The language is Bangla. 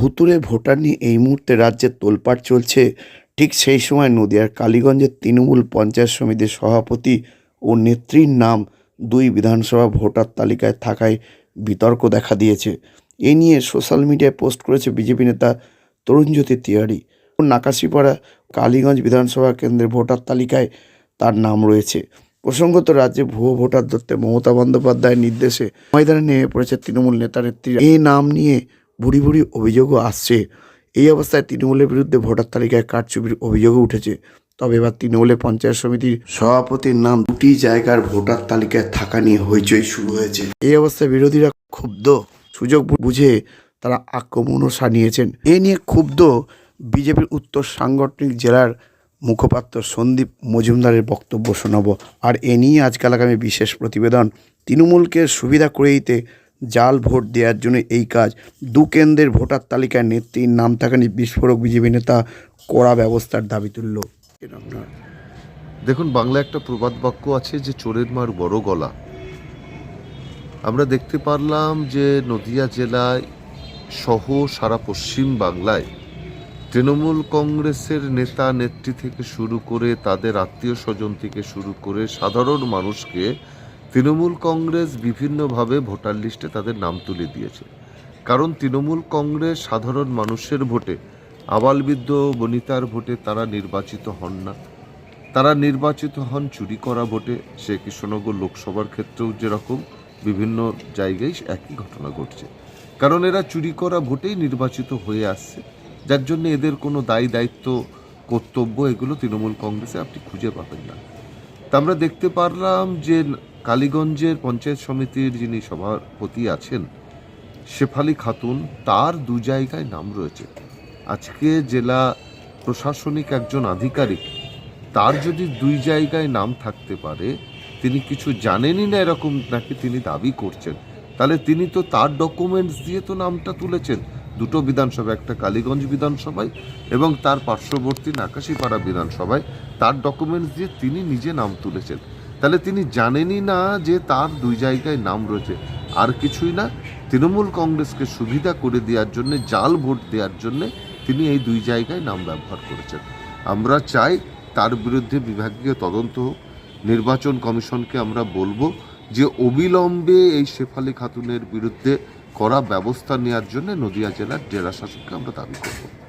ভুতুরে ভোটার নিয়ে এই মুহূর্তে রাজ্যে তোলপাড় চলছে। ঠিক সেই সময় নদিয়ার কালীগঞ্জের তৃণমূল পঞ্চায়েত সমিতির সভাপতি ও নেত্রীর নাম দুই বিধানসভা ভোটার তালিকায় থাকায় বিতর্ক দেখা দিয়েছে। এ নিয়ে সোশ্যাল মিডিয়ায় পোস্ট করেছে বিজেপি নেতা তরুণজ্যোতি তিওয়ারি। ও নাকাশিপাড়া কালীগঞ্জ বিধানসভা কেন্দ্রের ভোটার তালিকায় তার নাম রয়েছে। প্রসঙ্গত রাজ্যে ভুয়ো ভোটার ধরতে মমতা বন্দ্যোপাধ্যায়ের নির্দেশে ময়দানে নেমে পড়েছে তৃণমূল নেতা নেত্রী এই নাম নিয়ে বুড়ি বুড়ি অভিযোগও আসছে। এই অবস্থায় তৃণমূলের বিরুদ্ধে ভোটার তালিকায় কারচুপির অভিযোগও উঠেছে। তবে এবার তৃণমূলের পঞ্চায়েত সমিতির সভাপতির নাম দুটি জায়গার ভোটার তালিকায় থাকা নিয়ে হইচই শুরু হয়েছে। এই অবস্থায় বিরোধীরা ক্ষুব্ধ সুযোগ বুঝে তারা আক্রমণও সানিয়েছেন। এ নিয়ে ক্ষুব্ধ বিজেপির উত্তর সাংগঠনিক জেলার মুখপাত্র সন্দীপ মজুমদারের বক্তব্য শোনাবো। আর এ নিয়ে আজকাল আগামী বিশেষ প্রতিবেদন। তৃণমূলকে সুবিধা করে দিতে জাল ভোট দেওয়ার জন্য এই কাজ। দু কেন্দ্রের ভোটার তালিকায় নেত্রীর নাম থাকা নিয়ে বিস্ফোরক বিজেপি নেতা কড়া ব্যবস্থার দাবি তুলল। দেখুন বাংলা একটা প্রবাদ বাক্য আছে যে, চোরের মার বড় গলা। আমরা দেখতে পারলাম যে, নদিয়া জেলায় সহ সারা পশ্চিম বাংলায় তৃণমূল কংগ্রেসের নেতা নেত্রী থেকে শুরু করে তাদের আত্মীয় স্বজন থেকে শুরু করে সাধারণ মানুষকে তৃণমূল কংগ্রেস বিভিন্নভাবে ভোটার লিস্টে তাদের নাম তুলে দিয়েছে। কারণ তৃণমূল কংগ্রেস সাধারণ মানুষের ভোটে, আবালবৃদ্ধ বনিতার ভোটে তারা নির্বাচিত হন না। তারা নির্বাচিত হন চুরি করা ভোটে। সে কৃষ্ণনগর লোকসভার ক্ষেত্রেও যেরকম, বিভিন্ন জায়গায় একই ঘটনা ঘটছে। কারণ এরা চুরি করা ভোটেই নির্বাচিত হয়ে আসছে। যার জন্য এদের কোনো দায়ী দায়িত্ব, কর্তব্য এগুলো তৃণমূল কংগ্রেসে আপনি খুঁজে পাবেন না। তা আমরা দেখতে পারলাম যে কালীগঞ্জের পঞ্চায়েত সমিতির যিনি সভাপতি আছেন, শেফালি খাতুন, তার দু জায়গায় নাম রয়েছে। আজকে জেলা প্রশাসনিক একজন আধিকারিক, তার যদি দুই জায়গায় নাম থাকতে পারে, তিনি কিছু জানেনই না এরকম নাকি তিনি দাবি করছেন। তাহলে তিনি তো তার ডকুমেন্টস দিয়ে তো নামটা তুলেছেন। দুটো বিধানসভা, একটা কালীগঞ্জ বিধানসভায় এবং তার পার্শ্ববর্তী নাকাশিপাড়া বিধানসভায় তার ডকুমেন্টস দিয়ে তিনি নিজে নাম তুলেছেন। তাহলে তিনি জানেনই না যে তার দুই জায়গায় নাম রয়েছে। আর কিছুই না, তৃণমূল কংগ্রেসকে সুবিধা করে দেওয়ার জন্য, জাল ভোট দেওয়ার জন্য তিনি এই দুই জায়গায় নাম ব্যবহার করেছেন। আমরা চাই তার বিরুদ্ধে বিভাগীয় তদন্ত হোক। নির্বাচন কমিশনকে আমরা বলব যে অবিলম্বে এই শেফালি খাতুনের বিরুদ্ধে করা ব্যবস্থা নেওয়ার জন্য নদিয়া জেলার জেলা শাসককে আমরা দাবি করব।